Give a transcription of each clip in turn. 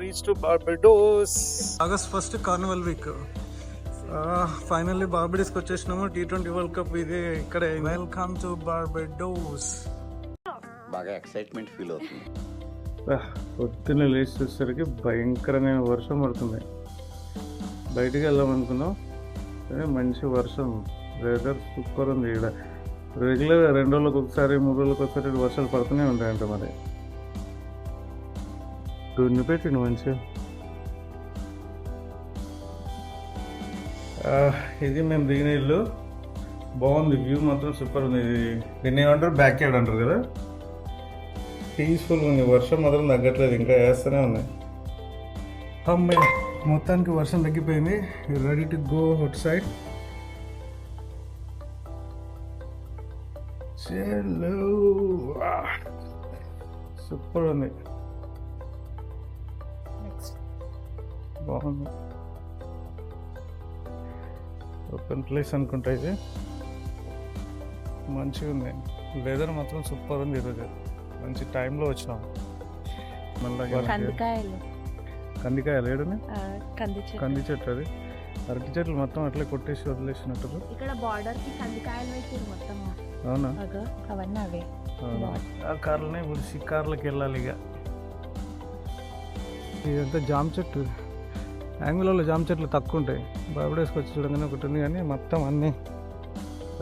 Reach to Barbados August first carnival week finally బార్బడోస్కి వచ్చేసినాము T twenty world cup ఇది ఇక్కడే. Welcome to Barbados బాగా excitement feel అవుతుంది. పొద్దున్న లేచి చూసేసరికి భయంకరమైన వర్షం పడుతుంది. బయటికి వెళ్దాం అనుకున్నాం కానీ మంచి వర్షం. వెదర్ సూపర్ ఉంది ఇక్కడ రెగ్యులర్ రెండు రోజులకు ఒకసారి మూడు రోజులకు ఒకసారి వర్షాలు పడుతూనే ఉంటాయంట మరి. దున్ని పెట్టిండు మంచిగా ఇది మేము దిగిన ఇల్లు. బాగుంది వ్యూ మాత్రం సూపర్ ఉంది. ఇది దీన్ని ఏమంటారు? బ్యాక్ యార్డ్ అంటారు కదా? పీస్ఫుల్ ఉంది. వర్షం మాత్రం తగ్గట్లేదు. ఇంకా వేస్తూనే ఉంది అమ్మే మొత్తానికి వర్షం తగ్గిపోయింది. Ready to go outside super ఉంది. బాగుంది. ఓపెన్ ప్లేస్ అనుకుంటా ఇది. మంచిగా ఉంది. వెదర్ మాత్రం సూపర్ ఉంది ఈరోజు మంచి టైంలో వచ్చినాం. మళ్ళీ కందికాయలు. కందికాయలు ఏడుని? ఆ, కంది చెట్టు. అది. అరటి చెట్లు మొత్తం అట్లే కొట్టేసి వదిలేసినట్టు ఇక్కడ బార్డర్కి కందికాయలు పెట్టారు మొత్తం. అవునా? అగో అవన్నీ అవే. ఆ కార్లనే ఇప్పుడు షికార్లకు వెళ్ళాలి ఇక. ఇదంతా జామ చెట్టు. యాంగులలో జామ చెట్లు తక్కువ ఉంటాయి. బాబుడేసుకు వచ్చి చూడగానే ఒకటి ఉంది కానీ మొత్తం అన్నీ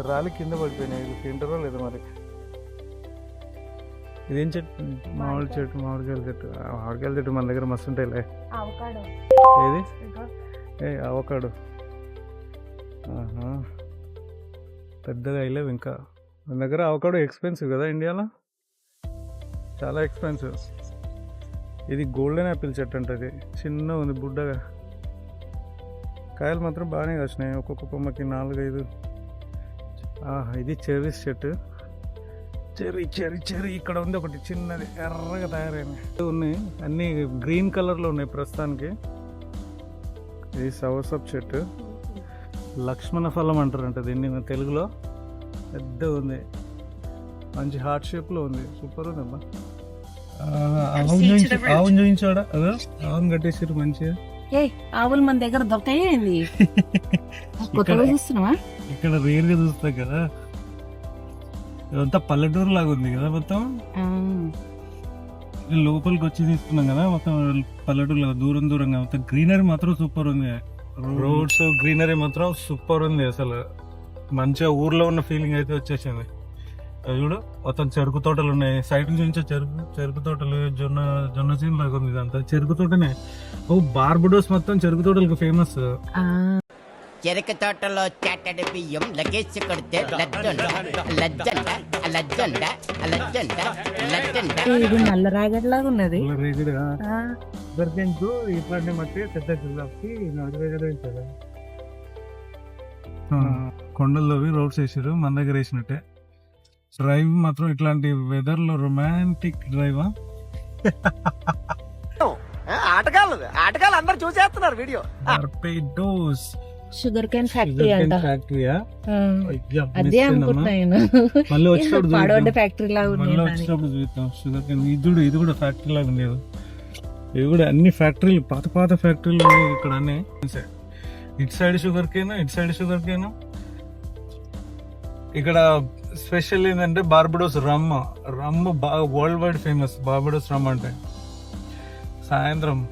రాలి కింద పడిపోయినాయి. ఇది తింటారో లేదో మరి? ఇదేం చెట్టు? మామిడి చెట్టు మామిడికాయల చెట్టు. మామిడికాయల చెట్టు మన దగ్గర మస్తు ఉంటాయిలే. అవకాడో. ఏది? ఏ అవకాడు. పెద్దగా అయ్యలేవు ఇంకా. మన దగ్గర అవకాడో ఎక్స్పెన్సివ్ కదా ఇండియాలో? చాలా ఎక్స్పెన్సివ్. ఇది గోల్డెన్ యాపిల్ చెట్టు అంటది చిన్న ఉంది బుడ్డగా. కాయలు మాత్రం బాగానే కాసినాయి. ఒక్కొక్క కొమ్మకి నాలుగైదు. ఇది చెర్రీస్ చెట్టు చెర్రీ చెర్రీ చెర్రీ. ఇక్కడ ఉంది ఒకటి చిన్నది ఎర్రగా తయారైంది. ఉన్నాయి. అన్నీ గ్రీన్ కలర్లో ఉన్నాయి ప్రస్తుతానికి. ఇది సవసప్ చెట్టు. లక్ష్మణ ఫలం అంటారంట దీన్ని తెలుగులో. పెద్ద ఉంది. మంచి హార్ట్ షేప్లో ఉంది. సూపర్ ఉంది అమ్మా ఆవును చూపించాడా అదో? ఆవును కట్టేసారు మంచిగా. ఏ ఆవులు మన దగ్గర కొత్తగా చూస్తున్నావా ఇక్కడ రేర్గా చూస్తాం కదా. ఇదంతా పల్లెటూరు లాగా ఉంది కదా మొత్తం. లోపలికి వచ్చి తీసుకున్నాం కదా మొత్తం పల్లెటూరు లాగా దూరం దూరంగా. మొత్తం గ్రీనరీ మాత్రం సూపర్ ఉంది. రోడ్స్ గ్రీనరీ మాత్రం సూపర్ ఉంది అసలు. మంచిగా ఊర్లో ఉన్న ఫీలింగ్ అయితే వచ్చేసింది. చూడు మొత్తం చెరుకు తోటలు ఉన్నాయి. సైడ్ నుంచి చెరుకు చెరుకు తోటలు జొన్న జొన్న సీన్ లాగా ఉంది ఇదంతా. చెరుకు తోటనే. ఓ బార్బడోస్ మొత్తం చెరుకు తోటలకు ఫేమస్ ఆ, చెరుకు తోటలో చాటడి బియ్యం లగేసి కొడితే లజ్జంట లజ్జంట లజ్జంట లజ్జంట లజ్జంట ఏ, ఇది నల్ల ఉన్నది. ఆ, దొరికేందుకు ఇట్లాంటి మట్టి పెద్ద నడివేగడ కొండల్లోవి రోడ్స్ వేసారు మన దగ్గర వేసినట్టే. డ్రైవ్ మాత్రం ఇట్లాంటి వెదర్లో రొమాంటిక్ డ్రైవ్ ఆటగాళ్ళు ఆటగాళ్ళు అందరు చూసేస్తున్నారు వీడియో. డోస్ షుగర్ కేన్ ఫ్యాక్టరీ అంట. ఫ్యాక్టరీయా అదే అనుకుంటున్నా నేను. మళ్ళీ వచ్చినప్పుడు పాడవడ్డ చూద్దాం. ఫ్యాక్టరీ లాగా ఉంది మళ్ళీ. వచ్చినప్పుడు చూద్దాం. షుగర్ కేన్ ఇది ఇది కూడా ఫ్యాక్టరీ లాగా ఉండేది. ఇవి కూడా అన్ని ఫ్యాక్టరీలు పాత పాత ఫ్యాక్టరీలు ఉన్నాయి ఇక్కడ అన్ని. ఇటు సైడ్ షుగర్ కేన్ ఇటు సైడ్ షుగర్ కేన్ ఇక్కడ స్పెషల్ ఏంటంటే బార్బడోస్ రమ్. రమ్ బాగా world wide famous Barbados rum అంటే. సాయంత్రం.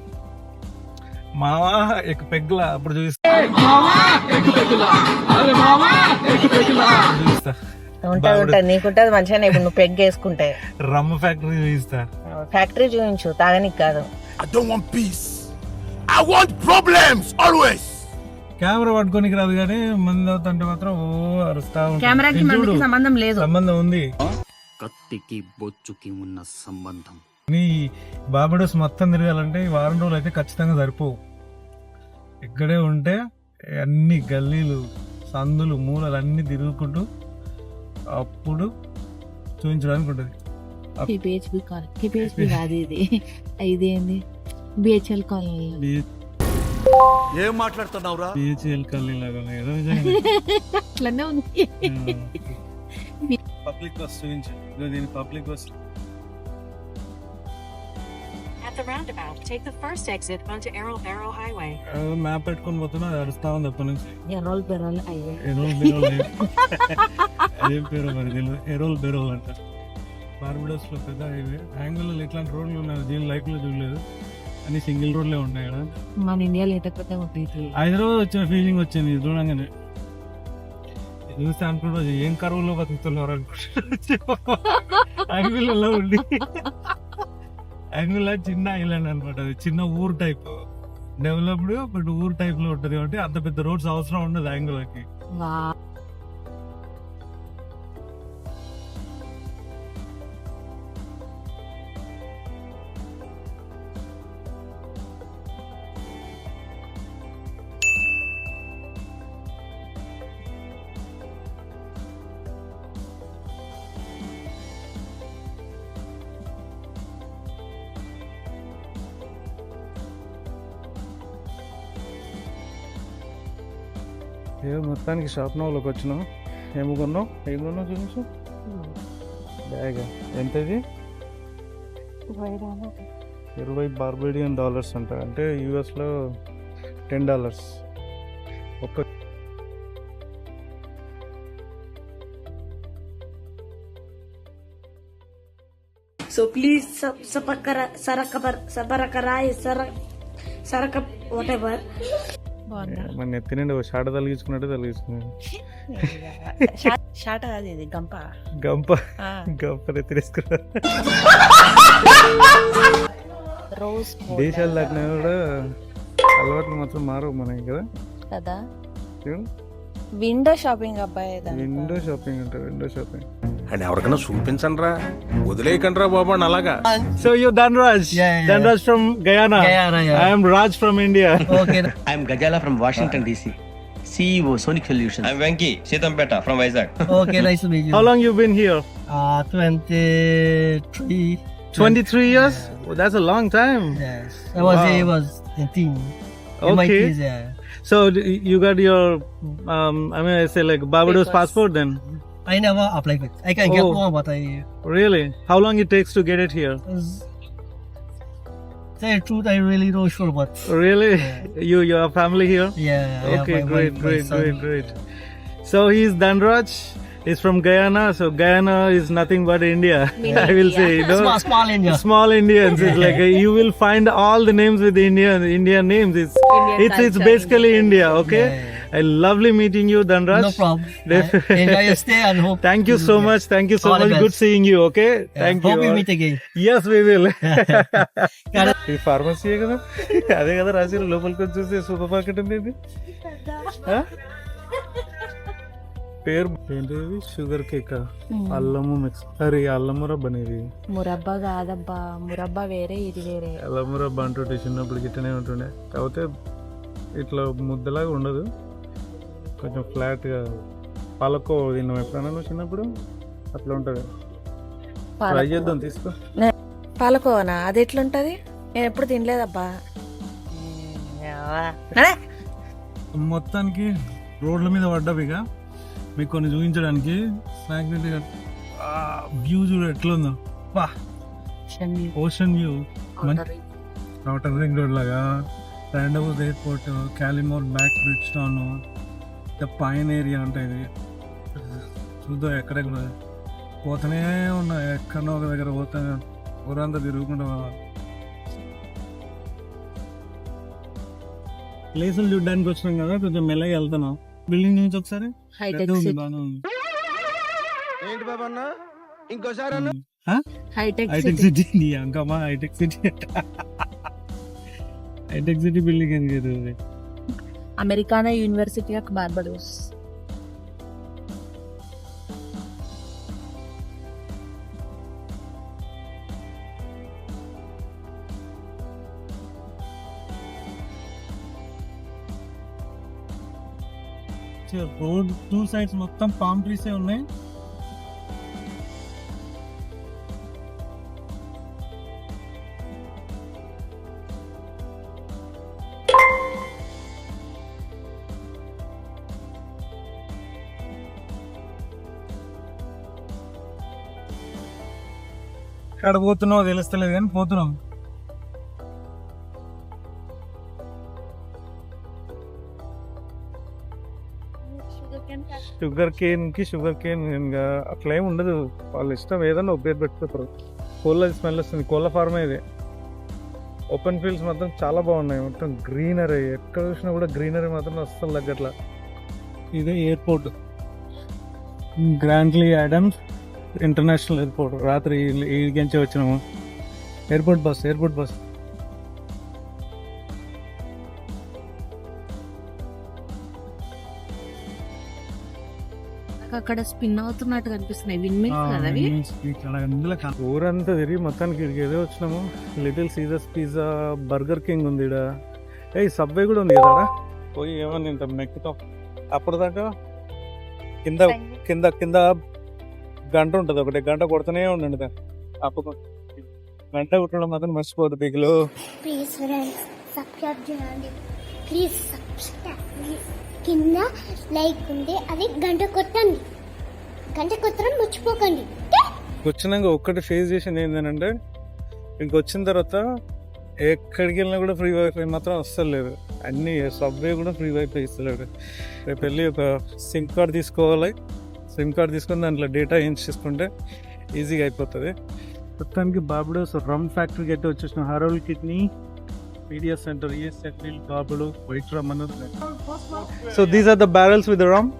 మావా ఎక్ పెగ్ల అప్పుడు చూపిస్తా. చూపిస్తా. ఉంటది నీకుంటది మంచిగానే ఇప్పుడు నువ్వు పెగ్ వేసుకుంటే. రమ్ ఫ్యాక్టరీ చూపిస్తా. ఫ్యాక్టరీ చూపించు తాగనీకి కాదు. I don't want peace. I want problems always. Camera పట్టుకోనికి రాదు కానీ మంది అవుతుంటే మాత్రం ఓ అరుస్తా ఉంటాడు. కెమెరాకి మనకి సంబంధం లేదు. సంబంధం ఉంది. కత్తికి బొచ్చుకి ఉన్న సంబంధం. నీ బాబడోస్ మొత్తం తిరగాలంటే ఈ వారం రోజులు అయితే ఖచ్చితంగా సరిపోవు. ఇక్కడే ఉంటే అన్ని గల్లీలు సందులు మూలలు అన్ని తిరుగుకుంటూ అప్పుడు చూపించడానికి ఉంటుంది. కేపీహెచ్బి కాలనీ కేపీహెచ్బి కాదు ఇది. ఇదేంది బిహెచ్ఎల్ కాలనీ ఏం మాట్లాడుతున్నావురా. అట్లనే ఉంది. పబ్లిక్ బస్ చూపించు. దీని public bus. The roundabout, take the first exit onto Arrow Barrow Highway. Map పెట్టుకొని పోతున్నా అరుస్తా ఉంది అప్పటి నుంచి? ఎర్రోల్ బెర్రోల్ అయ్యే. ఎరోల్ బెరోల్ అదేం పేరు మరి ఎరోల్ బెరోల్ అంట. బార్బిడోస్లో పెద్ద హైవే. ఇట్లాంటి రోడ్లు ఉన్నాయి దీని లైఫ్లో చూడలేదు. అన్ని సింగిల్ రోడ్లే ఉంటాయి కదా. మన ఇండియాలో లేకపోతే హైదరాబాద్ వచ్చిన ఫీలింగ్ వచ్చింది ఇది చూడంగానే. చూస్తే అనుకుంటా ఏం కరువులో బతుకుతున్నారు యాంగిల్లో ఉండి. యాంగిల్ చిన్న ఐలాండ్ అనమాట అది. చిన్న ఊరు టైప్ డెవలప్డ్ బట్ ఊరు టైప్లో ఉంటది కాబట్టి అంత పెద్ద రోడ్స్ అవసరం ఉండదు యాంగిల్కి. మొత్తానికి షాప్ నోలోకి వచ్చినాం. ఏమి కొన్నావు? ఏం కొన్నావు చూపించు బ్యాగ్. ఎంత ఇది ఇరవై బార్బేడియన్ డాలర్స్ అంట. అంటే యూఎస్లో టెన్ డాలర్స్ ఒక్క So please sub sabakara sarakabar sabarakarai sarak sarakap whatever. మన నెత్తి నుండి ఒక షాట తలిగించుకున్నట్టు తలిగించుకున్నాను. షాట కాదు ఇది గంప. గంప. గంప నెత్తి వేసుకున్నా రోజ్ దేశాలు దాటినా కూడా అలవాట్లు మాత్రం మారవు మనకి కదా. కదా? విండో షాపింగ్ అబ్బాయి విండో షాపింగ్ అంటే విండో షాపింగ్. అని ఎవరికైనా చూపించండి రా వదిలేయకండి రా బాబు అని అలాగా so you Dhanraj Dhanraj from Guyana I'm Raj from India I'm Gajala from Washington DC, CEO Sonic Solutions. I'm Venki, Sitampeta from Vizag. okay, nice to meet you. How long you been here? Uh, 23. 23 years? Oh, that's a long time. Yes. I was Wow. I was a teen. Okay. MITs, yeah. So d- you got your, um, I mean, I say like Barbados Papers. passport then? I never applied for it. I can get Oh. one, but I Really? How long it takes to get it here? was. Tell the truth, I really not sure, but Really? You, your family here? yeah. I have Okay, my great, my great, son. great, great. So he's Dhanraj. He's from Guyana. So Guyana is nothing but India. Mini I will India. say, you know. Small, small India. Small Indians. It's like uh, you will find all the names with Indian Indian names. It's Indian it's it's culture, basically India. Okay. Yeah. I I lovely meeting you Danraj thank you so much thank you so much good seeing you okay thank you yes we will ఈ pharmacy కదా? అదే కదా రాజీ లోపలికి వచ్చేసి super market ఉంది పేరు sugar cake అల్లము అరే అల్లం అనేది మురబ్బ కాదబ్బా. ఇది చిన్నప్పుడు గిట్టనే ఉంటుండే. కాకపోతే ఇట్లా ముద్దలాగా ఉండదు. కొంచెం ఫ్లాట్గా పాలకో తిన్నాం ఎప్పుడైనా నువ్వు చిన్నప్పుడు? అట్లా ఉంటుంది. ట్రై చేద్దాం తీసుకో. పాలకోవనా అది ఎట్లుంటది? నేను ఎప్పుడు తినలేదబ్బా. మొత్తానికి రోడ్ల మీద పడ్డవిగా మీకు కొన్ని చూపించడానికి. మ్యాగ్నెటిక్ వ్యూ చూడు ఎట్లుందో. Wow. Ocean view outer ring road లాగా ర్యాండబుల్ ఎయిర్పోర్ట్ క్యాలిమోర్ back bridge town pine area అంటే ఇది. చూద్దాం ఎక్కడెక్కడ పోతూనే ఉన్నా ఎక్కడో ఒక దగ్గర పోతా ఊరంతా తిరుగుకుంటా. ప్లేసులు చూడడానికి వచ్చినాం కదా కొంచెం మెల్లగా వెళ్తున్నాం. బిల్డింగ్ నుంచి ఒకసారి. ఏంటి బాబు అన్న? ఇంకోసారి? హైటెక్ హైటెక్ సిటీ. నీ Ankamma hitech city hitech city building ఎందుకు ఇది? అమెరికానా university of Barbados road two sides మొత్తం పామ్ ట్రీసే ఉన్నాయి. ఎక్కడ పోతున్నావు తెలుస్తలేదు కానీ పోతున్నావు షుగర్ కేన్కి షుగర్ కేన్ ఇంకా అట్లా ఏమి ఉండదు. వాళ్ళు ఇష్టం ఏదన్నా ఒక పెట్టుకుంటారు కోళ్ళ స్మెల్ వస్తుంది. కోళ్ళ ఫార్మే ఇది. ఓపెన్ ఫీల్డ్స్ మాత్రం చాలా బాగున్నాయి. మొత్తం గ్రీనరీ ఎక్కడ చూసినా కూడా గ్రీనరీ మాత్రం వస్తుంది దగ్గర ఇదే airport Grantley Adams international airport రాత్రి ఈడికించే వచ్చినాము. Airport bus airport bus. అక్కడ స్పిన్ అవుతున్నట్టు కనిపిస్తున్నాయి. ఊరంతా తిరిగి మొత్తానికి ఇక్కడికి ఏదో వచ్చినాము. Little Caesars pizza Burger King ఉంది ఇక్కడ ఏ సబ్వే కూడా ఉంది కదా? పోయి ఏమని తింటాం మెక్కుతాం. అప్పుడు దాకా కింద కింద కింద గంట ఉంటుంది. ఒకటి గంట కొడుతూనే ఉండండి దాన్ని గంట కొట్టడం మాత్రం మర్చిపోదు దిగులు. ప్లీజ్ ఫ్రెండ్స్ సబ్స్క్రైబ్ చేయండి. ప్లీజ్ సబ్స్క్రైబ్ ప్లీజ్ కింద లైక్ ఉంది. అది గంట కొట్టండి. గంట కొట్టడం మర్చిపోకండి. వచ్చినాక ఒక్కటి ఫేస్ చేసింది ఏంటంటే ఇంకొచ్చిన తర్వాత ఎక్కడికి వెళ్ళినా కూడా ఫ్రీ వైఫై మాత్రం అస్సలు లేదు. అన్ని సబ్వే కూడా ఫ్రీ వైఫై ఇస్తలేడు. రేపు వెళ్ళి ఒక సిమ్ కార్డ్ తీసుకోవాలి. సిమ్ కార్డ్ తీసుకొని దాంట్లో డేటా ఏం చేసుకుంటే ఈజీగా అయిపోతుంది మొత్తానికి బాబుడోస్ రమ్ ఫ్యాక్టరీకి అయితే వచ్చేసిన హరోల్ కిడ్నీ మీడియా సెంటర్ ఈఎస్ సెటిల్ బాబుడు వైట్ రమ్ అన్నది so these are the barrels with rum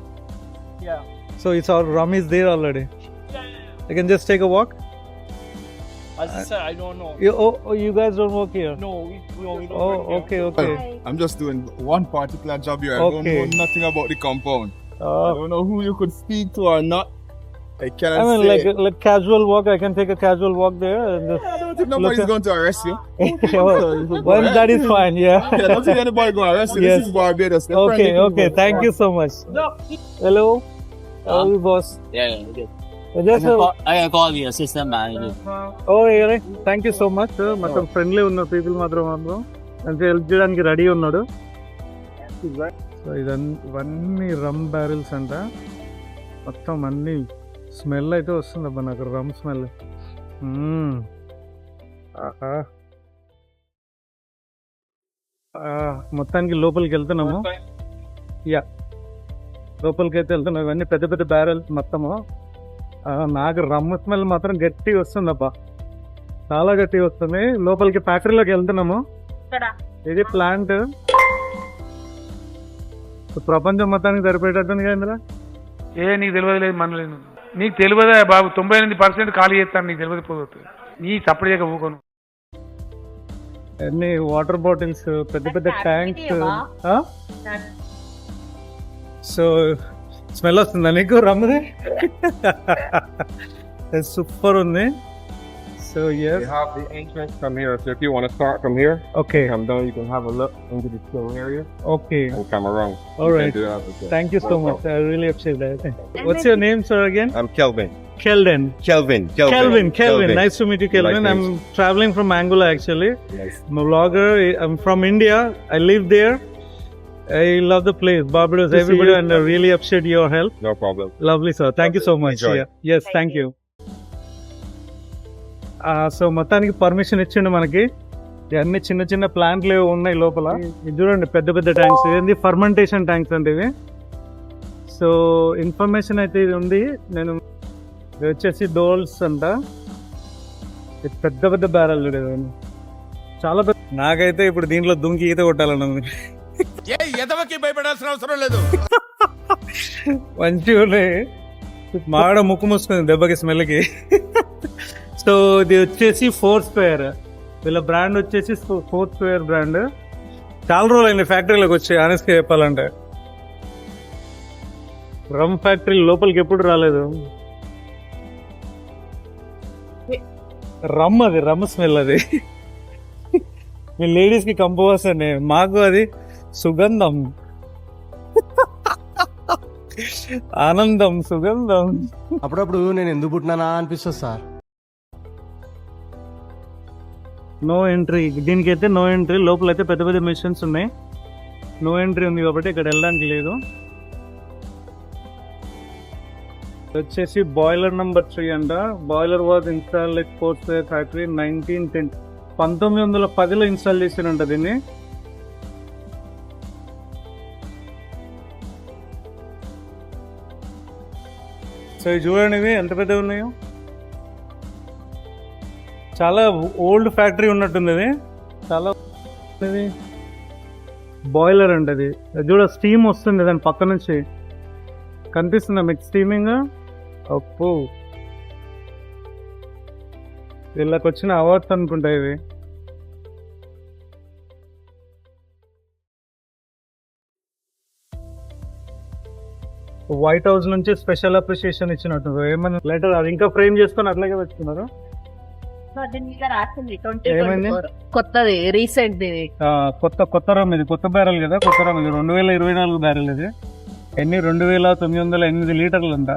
so it's all rum is there already I can just take a walk. As I said, I don't know. You, oh, oh, you guys don't work here. No, we, we, we don't Oh, work here. okay, okay. I'm just doing one particular job here. I don't Okay. know nothing about the compound. I Uh, don't know who you could speak to or not. I cannot I mean, say. like like casual walk. I can take a casual walk there. And just, I don't think nobody's Look at- going to arrest you. well, that is fine. Yeah. Yeah, I don't think anybody going to arrest you. Yes. This is Barbados. They're Okay. friendly Okay. people. Thank you so much. Hello. How are you, boss? Yeah, yeah, okay. Just I a, can call, I can call the assistant manager. oh, yeah. Thank you so much. మొత్తం friendly ఉన్న people మాత్రం మాత్రం అంటే help చేయడానికి ready ఉన్నాడు so ఇదన్ ఇవన్నీ rum barrels అంట. మొత్తం అన్ని స్మెల్ అయితే వస్తుంది అబ్బా నాకు రమ్ స్మెల్ మొత్తానికి లోపలికి వెళ్తున్నాము. యా. లోపలికి అయితే వెళ్తున్నాం ఇవన్నీ పెద్ద పెద్ద బ్యారెల్స్ మొత్తము. నాకు రమ్ స్మెల్ మాత్రం గట్టిగా వస్తుంది అబ్బా చాలా గట్టిగా వస్తుంది. లోపలికి ఫ్యాక్టరీలోకి వెళ్తున్నాము. ఇది ప్లాంట్ ప్రపంచం మొత్తానికి సరిపోయేటట్టుంది కదా ఇందులో? ఏ నీకు తెలియదు లేదు మనలేదు నీకు తెలియదా బాబు? తొంభై ఎనిమిది పర్సెంట్ ఖాళీ చేస్తాను నీకు తెలియదు పోతుంది నీ చప్పుడు చేయక ఊకోను. అన్ని వాటర్ బాటిల్స్ పెద్ద పెద్ద ట్యాంక్స్ సో స్మెల్ వస్తుందా నీకు రమ్మది? సూపర్ ఉంది. So yes. You have the entrance from here. So if you want to start from here, okay, come down. You can have a look into the show area. Okay. And come around. All you right. Thank you so much. I really appreciate that. What's your name, sir? Again? I'm Kelvin. Kelvin. Kelvin. Kelvin. Kelvin. Nice to meet you, Kelvin. I'm traveling from Angola actually. Yes. I'm a blogger. I'm from India. I live there. I love the place, Barbados, everybody, and I really appreciate your help. No problem. Lovely, sir. Thank you so much. Yes, thank you. So మొత్తానికి permission ఇచ్చిండు మనకి. ఇవన్నీ చిన్న చిన్న ప్లాంట్లు ఏవో ఉన్నాయి లోపల. ఇది చూడండి పెద్ద పెద్ద ట్యాంక్స్ ఇదేంది ఫర్మెంటేషన్ ట్యాంక్స్ అంటే ఇవి. సో ఇన్ఫర్మేషన్ అయితే ఇది ఉంది. నేను ఇది వచ్చేసి డోల్స్ అంట. ఇది పెద్ద పెద్ద బ్యారల్ చూడేది చాలా పెద్ద నాకైతే ఇప్పుడు దీంట్లో దుంకి ఈత కొట్టాలని ఉంది. భయపడాల్సిన అవసరం లేదు. మంచిగా ఉన్నాయి మాడ ముక్కు మూసుకుంది దెబ్బకి స్మెల్కి సో ఇది వచ్చేసి ఫోర్ స్క్వేర్. వీళ్ళ బ్రాండ్ వచ్చేసి ఫోర్ స్క్వేర్ బ్రాండ్. చాలా రోజులు అయింది ఫ్యాక్టరీలోకి వచ్చి ఆనెస్ట్గా చెప్పాలంటే. రమ్ ఫ్యాక్టరీ లోపలికి ఎప్పుడు రాలేదు. రమ్ అది రమ్ స్మెల్ అది. మీ లేడీస్కి కి అండి. మాకు అది సుగంధం. ఆనందం సుగంధం. అప్పుడప్పుడు నేను ఎందుకు పుట్టినానా అనిపిస్తుంది సార్. నో ఎంట్రీ దీనికి అయితే నో ఎంట్రీ లోపల అయితే పెద్ద పెద్ద మిషన్స్ ఉన్నాయి. నో ఎంట్రీ ఉంది కాబట్టి ఇక్కడ వెళ్ళడానికి లేదు. వచ్చేసి బాయిలర్ నెంబర్ త్రీ అంట. Boiler was install at fourth factory nineteen ten పంతొమ్మిది వందల పదిలో ఇన్స్టాల్ చేసినంట దీన్ని. సో ఇవి చూడండి ఇవి. ఎంత పెద్దవి ఉన్నాయో? చాలా ఓల్డ్ ఫ్యాక్టరీ ఉన్నట్టుంది ఇది. చాలా ఇది బాయిలర్ అండి అది. అది చూడ స్టీమ్ వస్తుంది దాని పక్క నుంచి. కనిపిస్తుందా మీకు స్టీమింగ్? అప్పు వీళ్ళకి వచ్చిన అవార్డ్స్ అనుకుంటా ఇవి వైట్ హౌస్ నుంచి స్పెషల్ అప్రిషియేషన్ ఇచ్చినట్టు ఏమన్నా లెటర్ అది ఇంకా ఫ్రేమ్ చేసుకొని అట్లాగే పెట్టుకున్నారు? కొత్తది రీసెంట్ కొత్త కొత్త రమ్ ఇది కొత్త బ్యారెల్ కదా కొత్త రమ్ ఇది. రెండు వేల ఇరవై నాలుగు బ్యారెల్ ఇది. ఎన్ని? రెండు వేల తొమ్మిది వందల ఎనిమిది లీటర్లు అంట.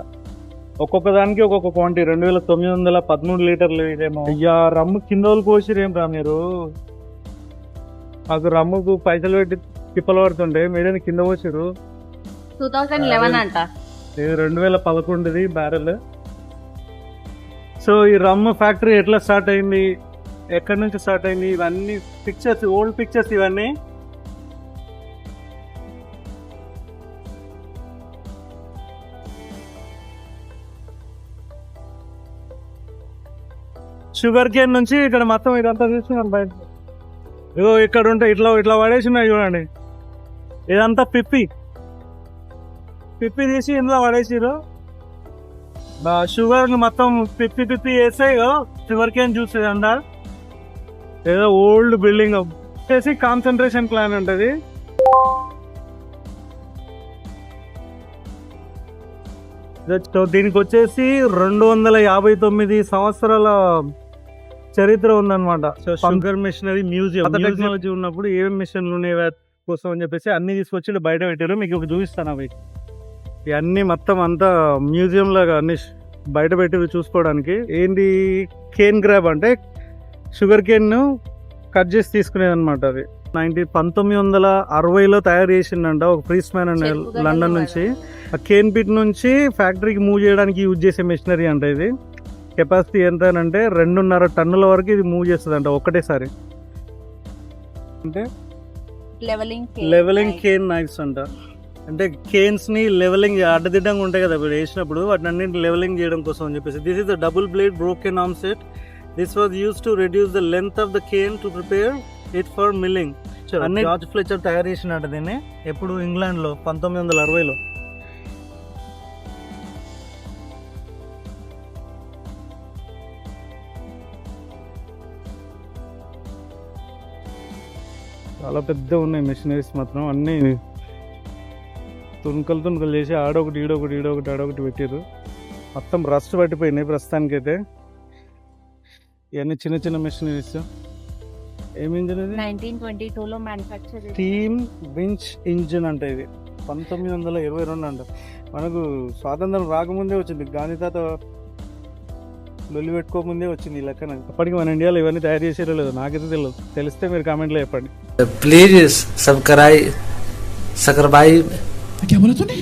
ఒక్కొక్క దానికి ఒక్కొక్క క్వాంటిటీ రెండు వేల తొమ్మిది వందల పదమూడు లీటర్లు ఇదేమో. అయ్యా రమ్ము కింద వాళ్ళు కోసిరేం రా మీరు? మాకు రమ్ముకు పైసలు పెట్టి తిప్పలు పడుతుండే మీరేది కింద పోసిరు టూ థౌసండ్ లెవెన్ అంట. రెండు వేల పదకొండుది బ్యారెల్ సో ఈ రమ్ ఫ్యాక్టరీ ఎట్లా స్టార్ట్ అయింది? ఎక్కడి నుంచి స్టార్ట్ అయింది? ఇవన్నీ పిక్చర్స్ ఓల్డ్ పిక్చర్స్ ఇవన్నీ? షుగర్ కేన్ నుంచి ఇక్కడ మొత్తం ఇదంతా చూస్తున్నాను బయట. ఇగో ఇక్కడ ఉంటే ఇట్లా ఇట్లా పడేసినాయి చూడండి. ఇదంతా పిప్పి. పిప్పి తీసి ఇందులో పడేసిరు షుగర్ మొత్తం పిప్పి పిప్పి వేసాయి షుగర్ కేన్ జ్యూస్ అంట ఏదో ఓల్డ్ బిల్డింగ్ వచ్చేసి కాన్సన్ట్రేషన్ ప్లాన్ ఉంటుంది. దీనికి వచ్చేసి రెండు వందల యాభై తొమ్మిది సంవత్సరాల చరిత్ర ఉందన్నమాట. షుగర్ మిషనరీ మ్యూజియం టెక్నాలజీ ఉన్నప్పుడు ఏమేమి మిషన్లు ఉన్నాయి కోసం అని చెప్పేసి అన్ని తీసుకొచ్చి బయట పెట్టారు. మీకు ఒక చూపిస్తాను అవి. ఇవన్నీ మొత్తం అంతా మ్యూజియం లాగా అన్ని బయట పెట్టి చూసుకోవడానికి. ఏంటి కేన్ గ్రాబ్ అంటే షుగర్ కేన్ను కట్ చేసి తీసుకునేది అనమాట అది. నైన్టీ పంతొమ్మిది వందల అరవైలో తయారు చేసిండంట ఒక ఫ్రీస్ మ్యాన్ అనే లండన్ నుంచి. ఆ కేన్ పిట్ నుంచి ఫ్యాక్టరీకి మూవ్ చేయడానికి యూజ్ చేసే మెషినరీ అంట ఇది. కెపాసిటీ ఎంత అంటే రెండున్నర టన్నుల వరకు ఇది మూవ్ చేస్తుంది అంట ఒకటేసారి అంటే లెవెలింగ్ లెవెలింగ్ కేన్ నైఫ్స్ అంట. అంటే కేన్స్ని లెవెలింగ్ అడ్డదిడ్డంగా ఉంటాయి కదా ఇప్పుడు వేసినప్పుడు వాటిని అన్నింటి లెవెలింగ్ చేయడం కోసం అని చెప్పేసి. This is the double blade broken arm set this was use to reduce the length of the cane to prepare it for milling అన్ని జార్జ్ ఫ్లెచర్ తయారు చేసినట్టు దీన్ని ఎప్పుడు ఇంగ్లాండ్లో పంతొమ్మిది వందల అరవైలో. చాలా పెద్ద ఉన్నాయి మెషినరీస్ మాత్రం. అన్నీ తుణుకలు తుణుకలు చేసి ఆడొకటి ఈడొకటి ఈడొకటి ఆడొకటి పెట్టారు మొత్తం రస్ట్ పట్టిపోయినాయి ప్రస్తుతానికైతే. ఇవన్నీ చిన్న చిన్న మెషినరీస్. ఏం ఇంజిన్ ఇది? నైన్టీన్ ట్వంటీ టూ లో మ్యానుఫాక్చర్ స్టీమ్ వించ్ ఇంజిన్ అంటే ఇది. పంతొమ్మిది వందల ఇరవై రెండు అంట. మనకు స్వాతంత్రం రాకముందే వచ్చింది. గాంధీ తాత లొల్లి పెట్టుకోకముందే వచ్చింది ఈ లెక్కన. అప్పటికి మన ఇండియాలో ఇవన్నీ తయారు చేసేదో లేదు. నాకైతే తెలియదు తెలిస్తే మీరు కామెంట్లో చెప్పండి. ప్లీజ్ సబ్స్క్రైబ్ సక్రబాయి क्या बोला तूने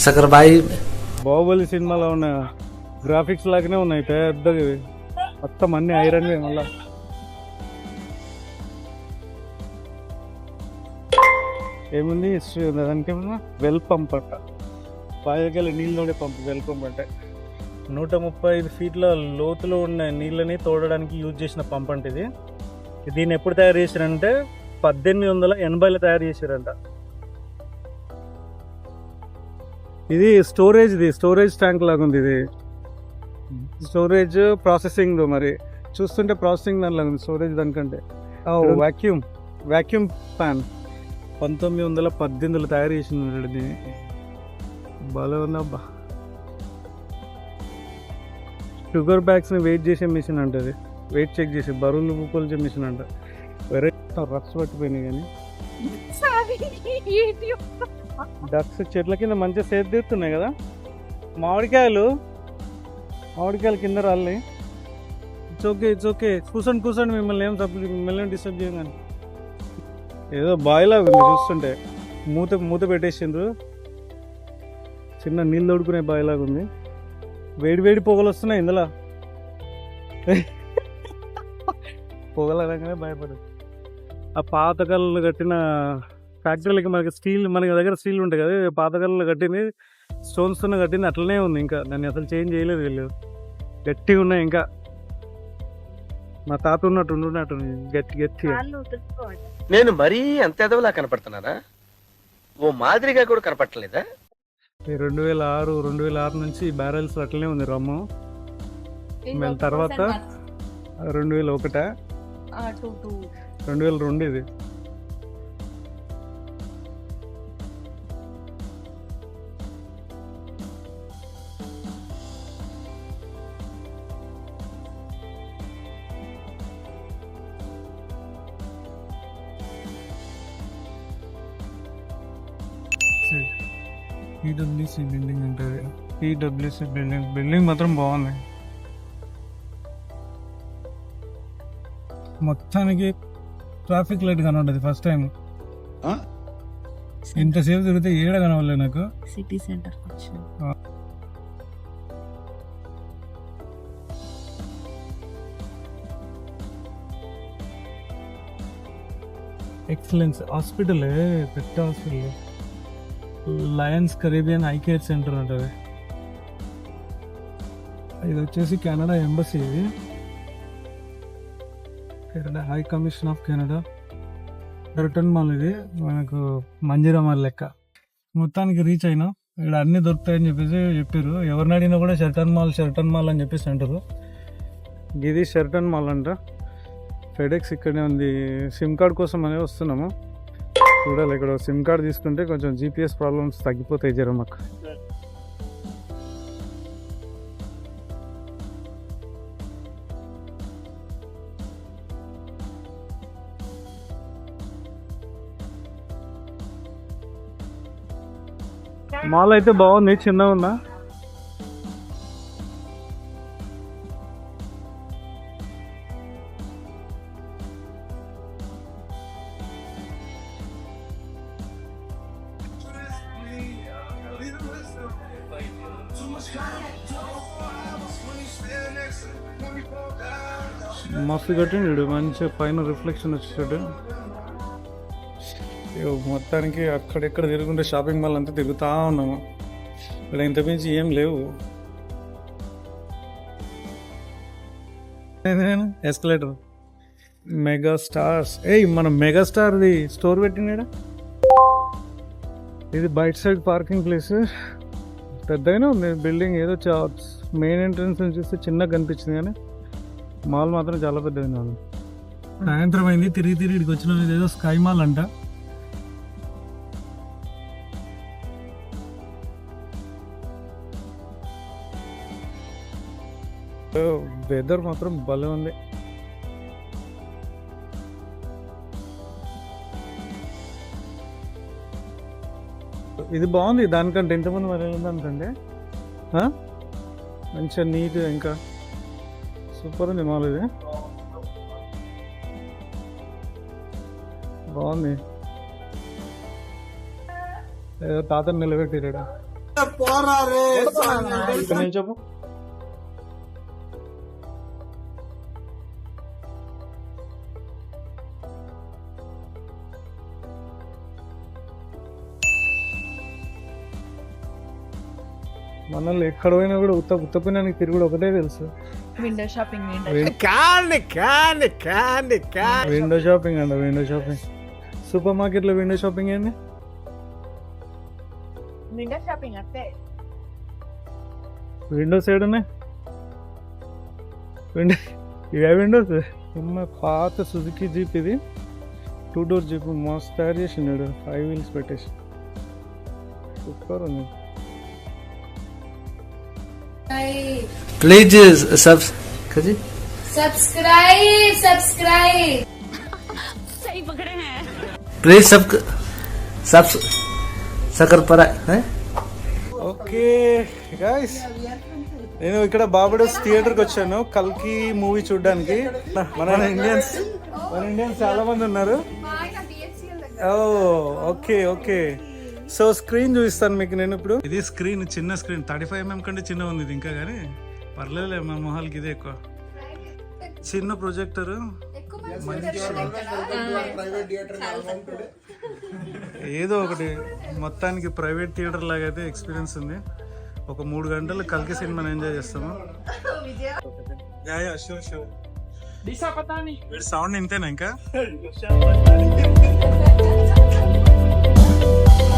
సక్రబాయి బాహుబలి సినిమాలో ఉన్న గ్రాఫిక్స్ లాగానే ఉన్నాయి పెద్దగా ఇవి. మొత్తం అన్ని ఐరన్ మళ్ళా ఏముంది హిస్టరీ ఉంది దానికి ఏమన్నా వెల్ పంప్ అంట బావికెళ్ళి నీళ్ళు తోడే పంప్ వెల్ పంప్ అంటే నూట ముప్పై ఐదు ఫీట్ల లోతులో ఉన్న నీళ్ళని తోడడానికి యూజ్ చేసిన పంప్ అంటే ఇది దీన్ని ఎప్పుడు తయారు చేశారంటే పద్దెనిమిది వందల ఎనభైలో తయారు చేశారంట ఇది స్టోరేజ్ ఇది స్టోరేజ్ ట్యాంక్ లాగా ఉంది ఇది. స్టోరేజ్ ప్రాసెసింగ్ మరి. చూస్తుంటే ప్రాసెసింగ్ దానిలాగా ఉంది స్టోరేజ్ దానికంటే. వాక్యూమ్ వాక్యూమ్ ఫ్యాన్ పంతొమ్మిది వందల పద్దెనిమిదిలో తయారు చేసింది దీన్ని. భలే ఉందబ్బా షుగర్ బ్యాగ్స్ని వెయిట్ చేసే మిషన్ అంట అది వెయిట్ చెక్ చేసి బరువులు కొలిచే మిషన్ అంట. వేరే రక్స్ పట్టిపోయినాయి కానీ. డక్స్ చెట్ల కింద మంచిగా సేద తీరుతున్నాయి కదా? మామిడికాయలు మామిడికాయలు కింద రాలి ఇట్స్ ఓకే ఇట్స్ ఓకే కూర్చోండి కూర్చోండి మిమ్మల్ని ఏం తప్పు మిమ్మల్ని ఏం డిస్టర్బ్ చేయగాని ఏదో బాయిలా చూస్తుంటే. మూత మూత పెట్టేసిండ్రు. చిన్న నీళ్ళు తోడుకునే బాయిలాగా ఉంది. వేడి వేడి పొగలు వస్తున్నాయి ఇందులో. పొగలు అనగానే భయపడదు. ఆ పాతకాలంలో కట్టిన ఫ్యాక్టరీలకి మనకి స్టీల్ మన దగ్గర స్టీల్ ఉంటాయి కదా పాతకాలంలో కట్టింది. స్టోన్స్తో కట్టింది అట్లనే ఉంది ఇంకా. దాన్ని అసలు చేంజ్ చేయలేదు వీళ్ళు. గట్టిగా ఉన్నాయి ఇంకా. మా తాత ఉన్నట్టు ఉన్నట్టు గట్టి గట్టిగా. నేను మరీ అంత ఎదవలా కనపడుతున్నారా ఓ మాదిరిగా కూడా కనపడలేదా ఈ రెండు వేల ఆరు రెండు వేల ఆరు నుంచి బ్యారెల్స్ అట్లనే ఉంది రమ్ము. మళ్ళీ తర్వాత రెండు వేల ఒకట? టూ టూ రెండు వేల రెండు ఇది. ఈడబ్ల్యూసి బిల్డింగ్ ఉంటుంది ఈడబ్ల్యూసి బిల్డింగ్ బిల్డింగ్ మాత్రం బాగుంది. మొత్తానికి ట్రాఫిక్ లైట్ కనబడ్డది ఫస్ట్ టైం ఇంతసేపు తిరిగితే ఏడ కనవలే నాకు? సిటీ సెంటర్ ఎక్సలెన్స్ హాస్పిటల్ పెద్ద hospital lions Caribbean eye care centre ఉంటుంది ఇది వచ్చేసి కెనడా ఎంబసీ ఇది. Canada high commission of Canada. Return mall ఇది. మనకు మంజీరా మాల్ లెక్క. మొత్తానికి రీచ్ అయినా ఇక్కడ అన్ని దొరుకుతాయని చెప్పేసి చెప్పారు. ఎవరిని అడిగినా కూడా షెర్టన్ మాల్ షెర్టన్ మాల్ అని చెప్పేసి అంటారు. ఇది షెర్టన్ మాల్ అంట. ఫెడెక్స్ ఇక్కడే ఉంది. సిమ్ కార్డ్ కోసం అనే వస్తున్నాము. చూడాలి. ఇక్కడ సిమ్ కార్డ్ తీసుకుంటే కొంచెం జీపీఎస్ ప్రాబ్లమ్స్ తగ్గిపోతాయి జర మాకు. మాల్ అయితే బాగుంది చిన్నగా ఉన్నా మస్తు కట్టిండు మంచిగా పైన రిఫ్లెక్షన్ వచ్చేసాడు. ఇగో మొత్తానికి అక్కడెక్కడ తిరుగుంటే షాపింగ్ మాల్ అంతా తిరుగుతా ఉన్నాము ఇక్కడ ఇంత మించి ఏం లేవు. ఎస్కలేటర్ మెగా స్టార్స్ ఏయ్ మన మెగా స్టార్ది స్టోర్ పెట్టినాడా ఇది బయట సైడ్ పార్కింగ్ ప్లేస్ పెద్దగానే ఉంది. బిల్డింగ్ ఏదో మెయిన్ ఎంట్రన్స్ నుంచి చూస్తే చిన్నగా కనిపించింది కానీ మాల్ మాత్రం చాలా పెద్దది మాల్ సాయంత్రం అయింది. తిరిగి తిరిగి ఇక్కడికి వచ్చిన ఏదో స్కై మాల్ అంట. వెదర్ మాత్రం భలే ఉంది. ఇది బాగుంది. దానికంటే ఎంతమంది మరి దానికంటే? మంచిగా నీట్ ఇంకా సూపర్ ఉంది మాల్ ఇది. బాగుంది. ఏదో తాతని ఇక్కడ నుంచి చెప్పు మనల్ని ఎక్కడ పోయినా కూడా ఉత్త ఉత్తపోయినానికి తిరుగుడు ఒకటే తెలుసు. Window shopping candy candy candy candy window shopping అంట విండో షాపింగ్ సూపర్ మార్కెట్లో విండో షాపింగ్ ఏంది విండో షాపింగ్ అంతే విండోస్ ఏడున్నాయి విండో ఇవే విండోస్ ఉన్న పాత సుజుకి జీప్ ఇది. టూ డోర్ జీప్ మస్తు తయారు చేసిండు ఫైవ్ వీల్స్ పెట్టేసి. సూపర్ ఉంది. Please sub కజీ subscribe subscribe please sub sub sucker పరా ఓకే గాయస్ నేను ఇక్కడ బాబడోస్ థియేటర్కి వచ్చాను కల్కి మూవీ చూడడానికి మన ఇండియన్స్ మన ఇండియన్స్ చాలా మంది ఉన్నారు ఓ ఓకే ఓకే సో స్క్రీన్ చూపిస్తాను మీకు నేను ఇప్పుడు. ఇది స్క్రీన్ చిన్న స్క్రీన్. థర్టీ ఫైవ్ ఎంఎం కంటే చిన్న ఉంది ఇది ఇంకా కానీ. పర్లేదులే మా మొహాలకి ఇదే ఎక్కువ. చిన్న ప్రొజెక్టర్ ఏదో ఒకటి. మొత్తానికి ప్రైవేట్ థియేటర్ లాగా అయితే ఎక్స్పీరియన్స్ ఉంది. ఒక మూడు గంటలు కలికి సినిమాని ఎంజాయ్ చేస్తాము. Yeah yeah sure sure sound ఇంతేనా ఇంకా?